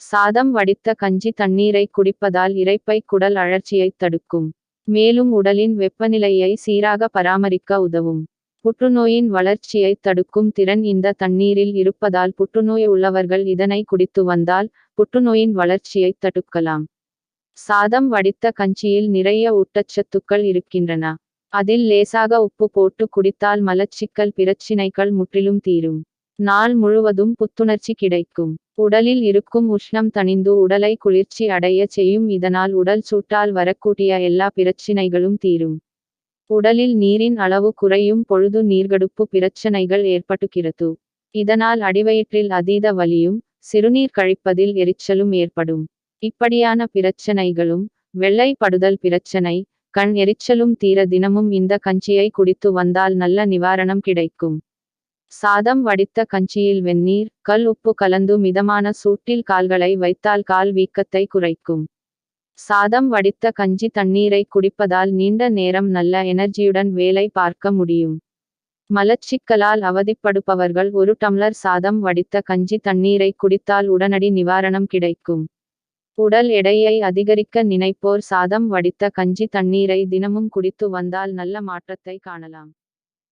சாதம் வடித்த கஞ்சி தண்ணீரை குடிப்பதால் இரைப்பை குடல் அழற்சியைத் தடுக்கும். மேலும் உடலின் வெப்பநிலையை சீராக பராமரிக்க உதவும். புற்றுநோயின் வளர்ச்சியைத் தடுக்கும் திறன் இந்த தண்ணீரில் இருப்பதால் புற்றுநோய் உள்ளவர்கள் இதனை குடித்து வந்தால் புற்றுநோயின் வளர்ச்சியைத் தடுக்கலாம். சாதம் வடித்த கஞ்சியில் நிறைய ஊட்டச்சத்துக்கள் இருக்கின்றன. அதில் லேசாக உப்பு போட்டு குடித்தால் மலச்சிக்கல் பிரச்சினைகள் முற்றிலும் தீரும். நாள் முழுவதும் புத்துணர்ச்சி கிடைக்கும். உடலில் இருக்கும் உஷ்ணம் தணிந்து உடலை குளிர்ச்சி அடைய செய்யும் இதனால் உடல் சூட்டால் வரக்கூடிய எல்லா பிரச்சினைகளும் தீரும். உடலில் நீரின் அளவு குறையும் பொழுது நீர்கடுப்பு பிரச்சனைகள் ஏற்பட்டுகிறது. இதனால் அடிவயிற்றில் அதீத வலியும் சிறுநீர் கழிப்பதில் எரிச்சலும் ஏற்படும். இப்படியான பிரச்சனைகளும் வெள்ளை படுதல் பிரச்சனை கண் எரிச்சலும் தீர தினமும் இந்த கஞ்சியை குடித்து வந்தால் நல்ல நிவாரணம் கிடைக்கும். சாதம் வடித்த கஞ்சியில் வெந்நீர் கல் உப்பு கலந்து மிதமான சூட்டில் கால்களை வைத்தால் கால் வீக்கத்தை குறைக்கும். சாதம் வடித்த கஞ்சி தண்ணீரை குடிப்பதால் நீண்ட நேரம் நல்ல எனர்ஜியுடன் வேலை பார்க்க முடியும். மலச்சிக்கலால் அவதிப்படுபவர்கள் ஒரு டம்ளர் சாதம் வடித்த கஞ்சி தண்ணீரை குடித்தால் உடனடி நிவாரணம் கிடைக்கும். உடல் எடையை அதிகரிக்க நினைப்போர் சாதம் வடித்த கஞ்சி தண்ணீரை தினமும் குடித்து வந்தால் நல்ல மாற்றத்தை காணலாம்.